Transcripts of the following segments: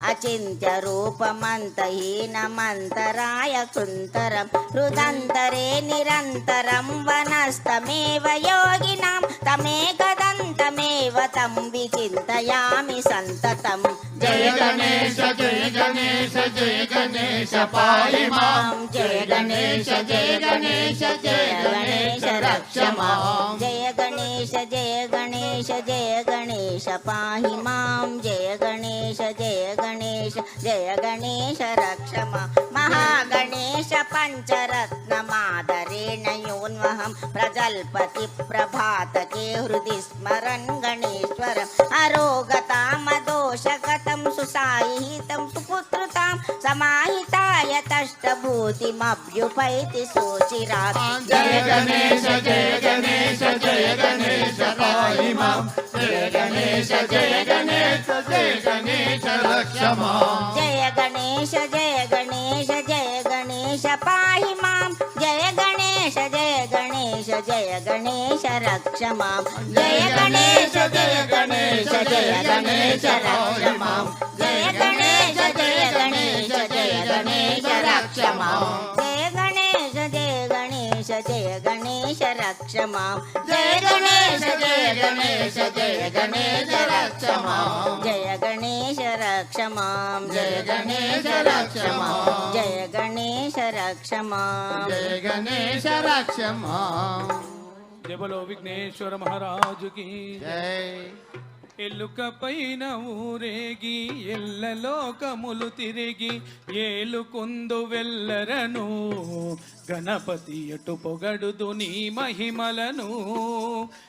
అచింత్య రూపమంత హీనమంతరాయ కుంతరం హృదంతరే నిరంతరం వనస్తమేవ యోగినాం తమేక चिन्तयामि सन्ततं जय गणेश जय गणेश जय गणेश पाहि मां जय गणेश जय गणेश जय गणेश रक्ष मां जय गणेश जय गणेश जय गणेश पाहि मां जय गणेश जय गणेश जय गणेश रक्ष महागणेश पञ्चरत् ప్రజల్పతి ప్రభాతకే హృది స్మరన్ గణేశ్వరం అరోగతామదోషగతం సుసాయిహితం సుపుత్రుతాం సమాహితాయ తష్టభూతిమభ్యుపైతి సోచిరాత్ జయ గణేశ జయ గణేశ జయ గణేశ పాయి మాం జయ గణేశ జయ గణేశ జయ గణేశ రక్ష మాం జయ గణేశ జయ గణేశ జయ గణేశ పాహి మాం జయ గణేశ జయ जय गणेश रक्ष मा जय गणेश जय गणेश जय गणेश रक्ष मा जय गणेश जय गणेश जय गणेश रक्ष माम् రక్ష మాం జయ గణేశ జయ గణేశ జయ గణేశ రక్ష మాం జయ గణేశ రక్ష మాం జయ గణేశ రక్ష మాం జయ గణేశ రక్ష మాం జయ గణేశ రక్ష మాం జబలో విఘ్నేశ్వర మహారాజుకి జై ఎల్లుక పైన ఊరేగి ఎల్లలోకములు తిరిగి ఏలుకుందు వెళ్ళరను గణపతి ఎటు పొగడుదు నీ మహిమలను.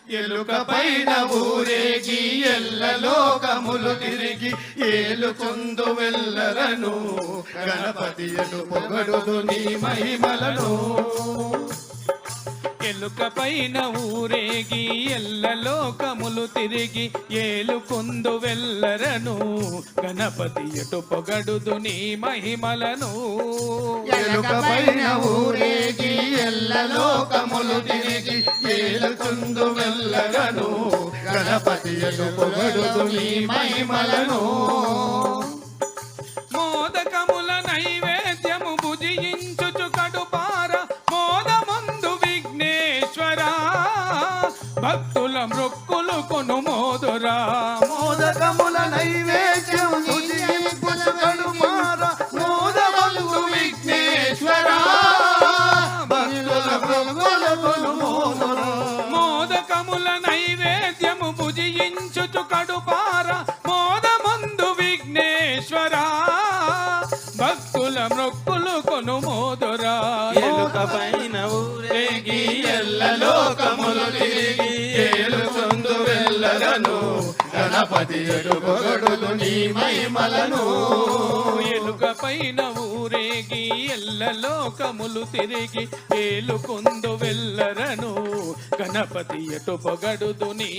ఎలుక పైన ఊరేగి ఎల్ల లోకములు తిరిగి ఏలుకుందు వెళ్ళరను గణపతి ఎటు పొగడుదు నీ మహిమలను. ఎలుక పైన ఊరేగి ఎల్లలోకములు తిరిగి ఏలుకుందు వెళ్ళరను గణపతి ఎటు పొగడుదు నీ మహిమలను. ఎలుక పైన ఊరేగి ఎల్ల లోకములు తిరిగి ఏలుకుందు వెళ్ళరను గణపతి ఎటు పొగడుదు నీ మహిమలను. మోదురా. మోదకముల నైవేద్యం భుజింపుచుకడు మార మోదమందు విఘ్నేశ్వర. భక్తుల ప్రభులకులు మోదరా. మోదకముల నైవేద్యము భుజించుచు కడుపార మోదముందు విఘ్నేశ్వర. భక్తుల మృక్కులు కొను మోదురా. ఎలుక పైన ఊరేగి ఎల్ల గణపతి ఎడు నీ మహిమలను. ఎలుక పైన ఊరేగి ఎల్ల లోకములు తిరిగి ఏలుకుందు వెళ్ళరను గణపతి ఎటు పొగడుదు నీ